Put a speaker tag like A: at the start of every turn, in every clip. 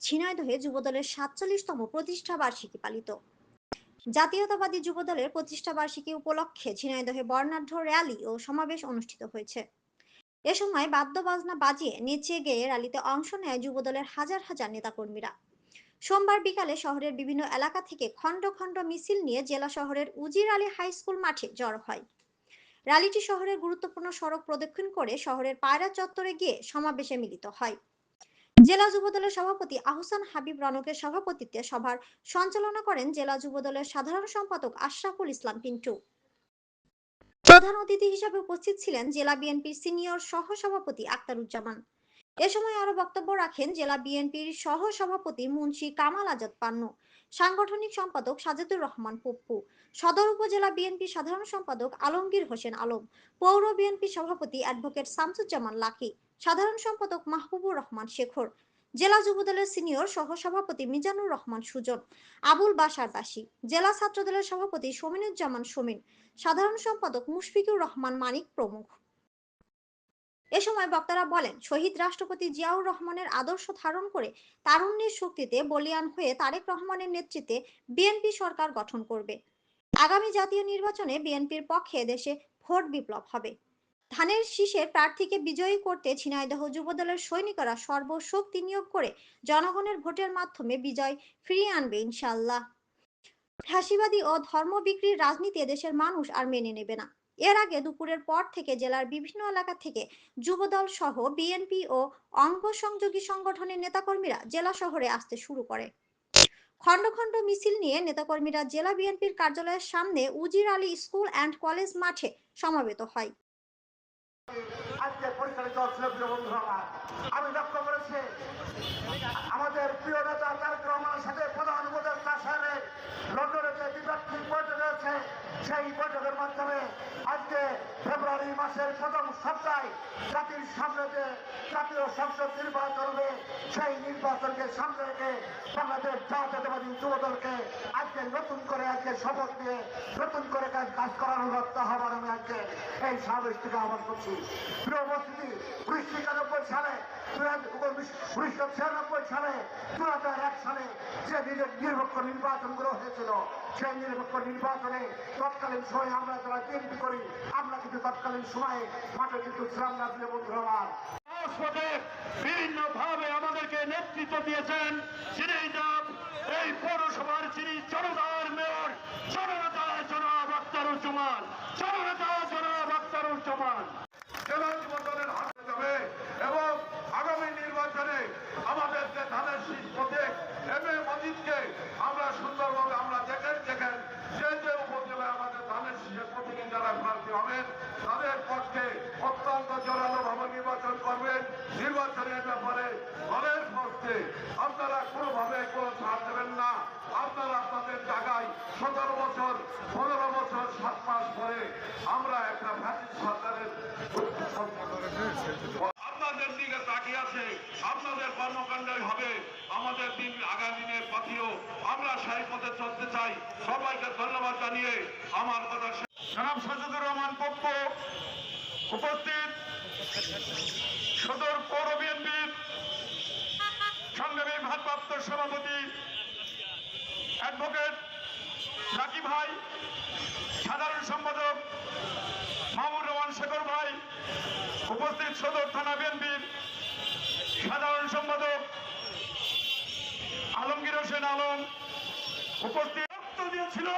A: ঝিনাইদহে যুবদলের সাতচল্লিশতম প্রতিষ্ঠা বার্ষিকী পালিত। জাতীয়তাবাদী যুবদলের প্রতিষ্ঠা বার্ষিকী উপলক্ষে ঝিনাইদহে বর্ণাঢ্য র্যালি ও সমাবেশ অনুষ্ঠিত হয়েছে। এ সময় বাদ্যবাজনা বাজিয়ে নেচে গেয়ে র্যালিতে অংশ নেয় যুবদলের হাজার হাজার নেতাকর্মীরা। সোমবার বিকালে শহরের বিভিন্ন এলাকা থেকে খণ্ড খণ্ড মিছিল নিয়ে জেলা শহরের উজির আলী হাই স্কুল মাঠে জড়ো হয়। র্যালিটি শহরের গুরুত্বপূর্ণ সড়ক প্রদক্ষিণ করে শহরের পায়রা চত্বরে গিয়ে সমাবেশে মিলিত হয়। জেলা যুবদলের সভাপতি আহসান হাবিব রনকের সভাপতিত্বে সভার সঞ্চালনা করেন জেলা যুবদলের সাধারণ সম্পাদক আশরাফুল ইসলাম পিন্টু। প্রধান অতিথি হিসেবে উপস্থিত ছিলেন জেলা বিএনপির সিনিয়র সহ সভাপতি আক্তারুজ্জামান। এ সময় আরও বক্তব্য রাখেন জেলা বিএনপির সহ সভাপতি মুন্সি কামাল আজাদ পান্নু, সাংগঠনিক সম্পাদক সাজেদুর রহমান পপ্পু সদর উপজেলা বিএনপি সাধারণ সম্পাদক আলমগীর হোসেন আলম, পৌর বিএনপি সভাপতি অ্যাডভোকেট শামসুজ্জামান লাকি, সাধারণ সম্পাদক মাহবুবুর রহমান শেখর, জেলা যুবদলের সিনিয়র সহ সভাপতি মিজানুর রহমান সুজন, আবুল বাসার দাসী, জেলা ছাত্রদলের সভাপতি সমিনুজ্জামান সমিন, সাধারণ সম্পাদক মুশফিকুর রহমান মানিক প্রমুখ। এ সময় বক্তারা বলেন, শহীদ রাষ্ট্রপতি জিয়াউর রহমানের আদর্শ ধারণ করে তারুণ্যের শক্তিতে বলিয়ান হয়ে তারেক রহমানের নেতৃত্বে বিএনপি সরকার গঠন করবে। আগামী জাতীয় নির্বাচনে বিএনপির পক্ষে দেশে ভোট বিপ্লব হবে। ধানের শীষের প্রার্থীকে বিজয়ী করতে ঝিনাইদহ যুবদলের সৈনিকরা সর্বশক্তি নিয়োগ করে জনগণের ভোটের মাধ্যমে বিজয় ফিরিয়ে আনবে ইনশাল্লাহ ফ্যাসিবাদী ও ধর্ম বিক্রির রাজনীতি দেশের মানুষ আর মেনে নেবে না। এর আগে দুপুরের পর থেকে জেলার বিভিন্ন এলাকা থেকে যুবদল সহ বিএনপি ও অঙ্গ সংযোগী সংগঠনের নেতাকর্মীরা জেলা শহরে আসতে শুরু করে। খণ্ড খণ্ড মিছিল নিয়ে নেতাকর্মীরা জেলা বিএনপির কার্যালয়ের সামনে উজির আলী স্কুল অ্যান্ড কলেজ মাঠে সমাবেত হয়।
B: আজকে পরিচালিত আমি লক্ষ্য করেছি, আমাদের প্রিয় নেতা তারেক রহমানের সাথে সেই বৈঠকের মাধ্যমে আজকে ফেব্রুয়ারি মাসের প্রথম সপ্তাহে জাতির সামনে যে জাতীয় সংসদ নির্বাচন হবে, সেই নির্বাচনকে সামনে রেখে বাংলাদেশ জাতীয়তাবাদী যুবদলকে আজকে নতুন করে আজকে শপথ নিয়ে নতুন করে কাজ অনুরোধ, আহ্বান আমি আজকে এই সমাবেশ থেকে আহ্বান করছি। প্রিয় উপস্থিতি উনিশশো একানব্বই সালে উনিশশো ছিয়ানব্বই সালে দু হাজার এক সালে যে নির- নিরপেক্ষ নির্বাচনগুলো হয়েছিল, সেই নিরপেক্ষ নির্বাচনে তৎকালীন সময়ে আমরা যারা বিএনপি করি, আমরা কিন্তু তৎকালীন সময়ে মাঠে কিন্তু ছিলাম না বন্ধু
C: বিভিন্ন ভাবে আমাদেরকে নেতৃত্ব দিয়েছেন ঝিনাইদহ এই পৌরসভার যিনি জনতার মেয়র, জননেতা জনাব আক্তারুজ্জামান। জনাব আক্তারুজ্জামান
D: জেলা যুবদলের হাতে যাবে এবং আগামী নির্বাচনে আমাদের যে ধানের শীষ আমরা সুন্দরভাবে আমরা দেখেন দেখেন। যে যে উপজেলায় আমাদের ধানের শীষের যারা প্রার্থী হবেন, তাদের পক্ষে অত্যন্ত জোরালো ভাবে নির্বাচন করবেন। নির্বাচনের ব্যাপারে দলের পক্ষে আপনারা কোনোভাবে কোনো ছাড় দেবেন না। আপনারা আপনাদের জায়গায় সতেরো আপনাদের দিকে তাকিয়ে আছে, আপনাদের কর্মকাণ্ডই হবে, আমাদের দিন আগামী দিনের পথেও আমরা সেই পথে চলতে চাই। সবাইকে ধন্যবাদ জানিয়ে আমার কথা।
C: জনাব সাজুদুর রহমান পপ্প উপস্থিত। সদর পৌর বিএনপির সংগ্রামী ভারপ্রাপ্ত সভাপতি অ্যাডভোকেট লাকি ভাই সাধারণ সম্পাদক মাহমুদ রহমান শেখর ভাই উপস্থিত সদর থানা বিএনপির সাধারণ সম্পাদক আলমগীর হোসেন আলম উপস্থিত রক্ত দিয়েছিল,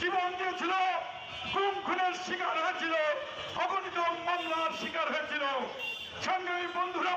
C: জীবন দিয়েছিল গুম খুনের শিকার হয়েছিল, অগণিত মামলার শিকার হয়েছিল। সঙ্গে বন্ধুরা